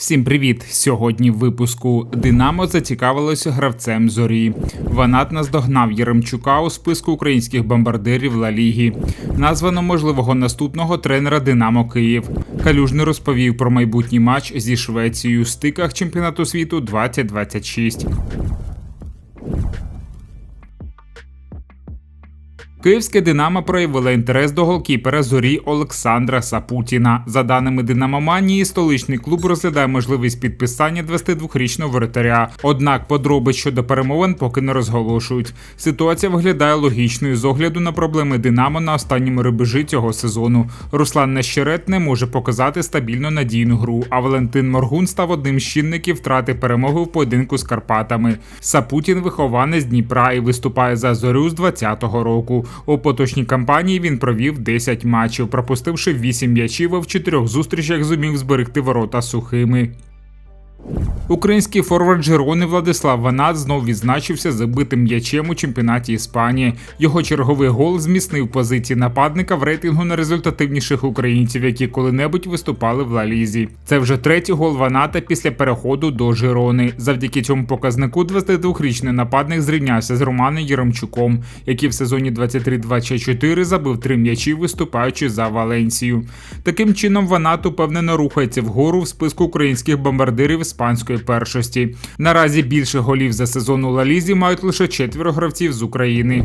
Всім привіт! Сьогодні в випуску Динамо зацікавилося гравцем зорі. Ванат наздогнав Єремчука у списку українських бомбардирів Ла Лігі. Названо можливого наступного тренера Динамо Київ. Калюжний розповів про майбутній матч зі Швецією у стиках чемпіонату світу 2026. Київське Динамо проявило інтерес до голкіпера зорі Олександра Сапутіна. За даними Динамоманії, столичний клуб розглядає можливість підписання 22-річного воротаря. Однак подробиць щодо перемовин поки не розголошують. Ситуація виглядає логічною з огляду на проблеми Динамо на останньому рубежі цього сезону. Руслан Нещерет не може показати стабільно надійну гру. А Валентин Моргун став одним з чинників втрати перемоги в поєдинку з Карпатами. Сапутін вихованець Дніпра і виступає за зорю з 20-го року. У поточній кампанії він провів 10 матчів, пропустивши 8 м'ячів, а в чотирьох зустрічах зумів зберегти ворота сухими. Український форвард Джерони Владислав Ванат знов відзначився забитим м'ячем у чемпіонаті Іспанії. Його черговий гол зміцнив позиції нападника в рейтингу найрезультативніших українців, які коли-небудь виступали в Лалізі. Це вже третій гол Ваната після переходу до Жирони. Завдяки цьому показнику 22-річний нападник зрівнявся з Романом Єремчуком, який в сезоні 23-24 забив три м'ячі, виступаючи за Валенсію. Таким чином Ванат упевнено рухається вгору в списку українських бомбардирів іспанської першості. Наразі більше голів за сезон у Лалізі мають лише четверо гравців з України.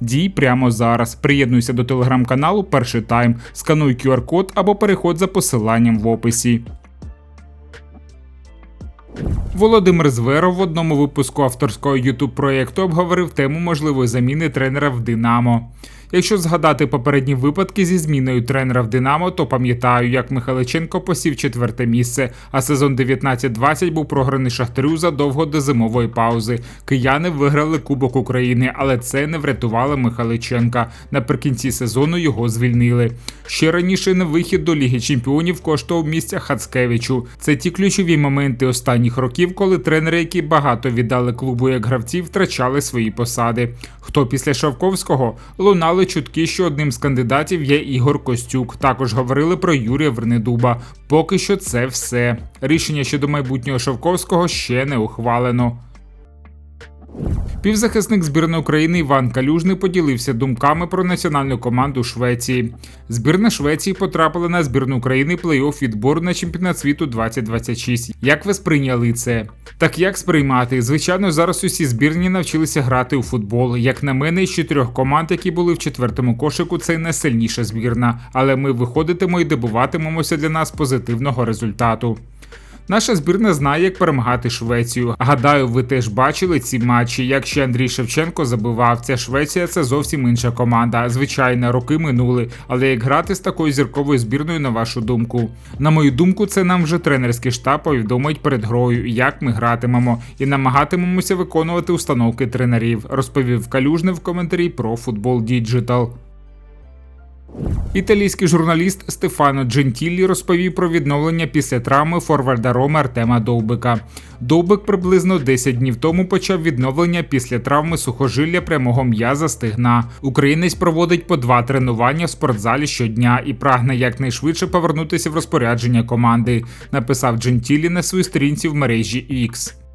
Дій прямо зараз. Приєднуйся до телеграм-каналу Перший Тайм, скануй QR-код або переходь за посиланням в описі. Володимир Зверов в одному випуску авторського youtube проєкту обговорив тему можливої заміни тренера в Динамо. Якщо згадати попередні випадки зі зміною тренера в Динамо, то пам'ятаю, як Михайличенко посів четверте місце, а сезон 19-20 був програний Шахтарю задовго до зимової паузи. Кияни виграли Кубок України, але це не врятувало Михайличенка. Наприкінці сезону його звільнили. Ще раніше на вихід до Ліги Чемпіонів коштував місця Хацкевичу. Це ті ключові моменти останніх років, коли тренери, які багато віддали клубу як гравці, втрачали свої посади. Хто після Шавковського лунали лунали чутки, що одним з кандидатів є Ігор Костюк. Також говорили про Юрія Вернедуба. Поки що це все. Рішення щодо майбутнього Шовковського ще не ухвалено. Півзахисник збірної України Іван Калюжний поділився думками про національну команду Швеції. Збірна Швеції потрапила на збірну України плей-офф відбору на чемпіонат світу 2026. Як ви сприйняли це? Так як сприймати? Звичайно, зараз усі збірні навчилися грати у футбол. Як на мене, із чотирьох команд, які були в четвертому кошику, це найсильніша збірна, але ми виходитимо і добуватимемося для нас позитивного результату. Наша збірна знає, як перемагати Швецію. Гадаю, ви теж бачили ці матчі. Як ще Андрій Шевченко забивав, ця Швеція це зовсім інша команда. Звичайно, роки минули. Але як грати з такою зірковою збірною, на вашу думку? На мою думку, це нам вже тренерський штаб повідомить перед грою, як ми гратимемо, і намагатимемося виконувати установки тренерів. Розповів Калюжний в коментарі про футбол Діджитал. Італійський журналіст Стефано Джентіллі розповів про відновлення після травми форварда Роми Артема Довбика. Довбик приблизно 10 днів тому почав відновлення після травми сухожилля прямого м'яза стигна. Українець проводить по два тренування в спортзалі щодня і прагне якнайшвидше повернутися в розпорядження команди. Написав Джентіллі на своїй сторінці в мережі X.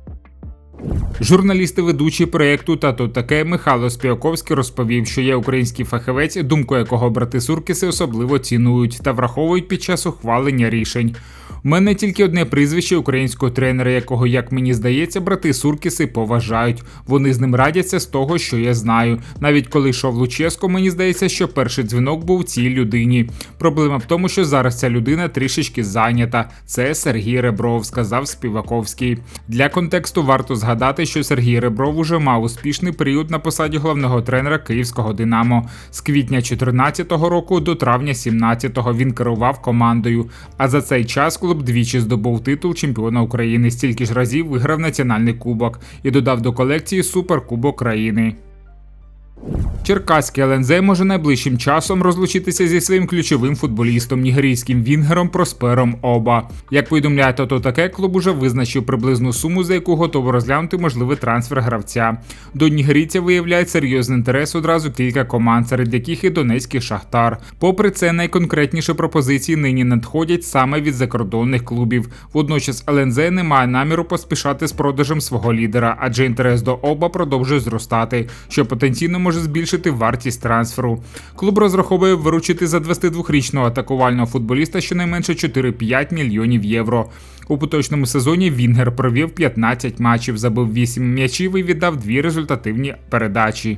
Журналіст і ведучий проєкту «Тато таке Михайло Спіаковський розповів, що є український фахівець, думку якого брати Суркіси особливо цінують та враховують під час ухвалення рішень. Мене тільки одне прізвище українського тренера, якого, як мені здається, брати Суркіси поважають. Вони з ним радяться з того, що я знаю. Навіть коли йшов Луческо, мені здається, що перший дзвінок був цій людині. Проблема в тому, що зараз ця людина трішечки зайнята. Це Сергій Ребров, сказав Співаковський. Для контексту варто згадати, що Сергій Ребров уже мав успішний період на посаді головного тренера київського Динамо. З квітня 2014 року до травня 17-го він керував командою. А за цей час клуб двічі здобув титул чемпіона України, стільки ж разів виграв національний кубок і додав до колекції Суперкубок країни. Черкаський ЛНЗ може найближчим часом розлучитися зі своїм ключовим футболістом нігерійським вінгером Проспером Оба. Як повідомляє то таке, клуб уже визначив приблизну суму, за яку готово розглянути можливий трансфер гравця. До нігерійця виявляють серйозний інтерес одразу кілька команд, серед яких і Донецький Шахтар. Попри це, найконкретніші пропозиції нині надходять саме від закордонних клубів. Водночас ЛНЗ не має наміру поспішати з продажем свого лідера, адже інтерес до оба продовжує зростати, що потенційно може збільшити вартість трансферу. Клуб розраховує виручити за 22-річного атакувального футболіста щонайменше 4-5 мільйонів євро. У поточному сезоні Вінгер провів 15 матчів, забив 8 м'ячів і віддав дві результативні передачі.